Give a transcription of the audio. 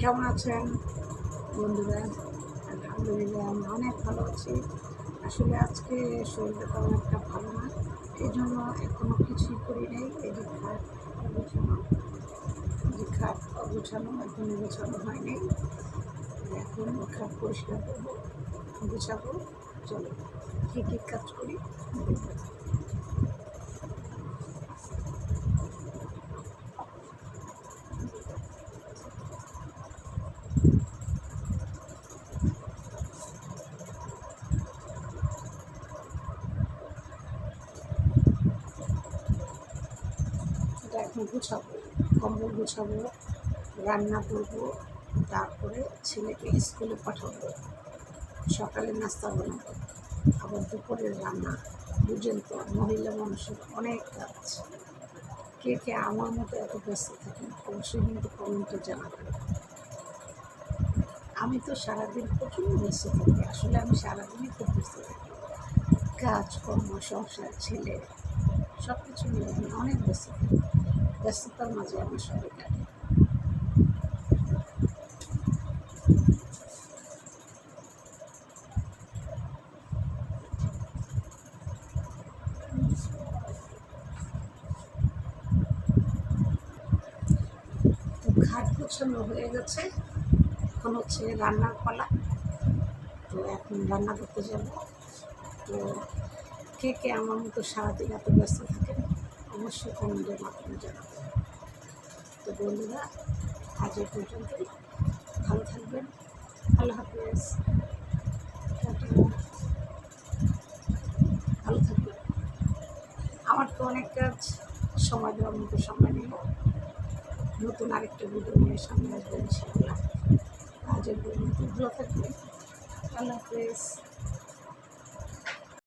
কেমন আছেন? বন্ধুরা, আলহামদুলিল্লাহ আমি অনেক ভালো আছি। আসলে আজকে শরীরটা তেমন একটা ভালো না এই জন্য এখনও কিছুই করি নাই। এই যে খাট অগোছানো যে খাট অগোছানো এখনও গোছানো হয়নি। এখন খাট পরিষ্কার করব, গুছাবো, চলো কী কী কাজ করি? এটা এখন গুছাবো, কম্বল গুছাবো, রান্না করব, তারপরে ছেলেকে স্কুলে পাঠাবো। সকালে নাস্তা বানাবো। আবার দুপুরের রান্না বুঝেন তো মহিলা মানুষের অনেক কাজ। কে কে আমার মতো এত ব্যস্ত থাকেন, অবশ্যই কিন্তু কমেন্টে জানাবেন। আমি তো সারাদিন প্রচুর ব্যস্ত থাকি। আসলে আমি সারাদিনই খুব ব্যস্ত থাকি। কাজকর্ম, সংসার, ছেলে সব কিছু মিলে আমি অনেক ব্যস্ত থাকি। ব্যস্ততার মাঝে আমার সবাই কাটে ঘাট গোছানো হয়ে গেছে। এখন হচ্ছে রান্নার পালা। তো এখন রান্না করতে যাব। তো কে কে আমার মতো সারাদিন এত ব্যস্ত থাকে, অবশ্যই কমেন্টের মাধ্যমে জানাবেন তো বন্ধুরা, আজ এই পর্যন্তই। ভালো থাকবেন। আল্লাহ হাফেজ। ভালো থাকবেন। আমার তো অনেক কাজ সময় দেওয়ার মতো সময় নেই। নতুন আরেকটা ভিডিও নিয়ে সামনে আসবেন ইনশাআল্লাহ। আজের পর্যন্ত ভালো আল্লাহ হাফেজ।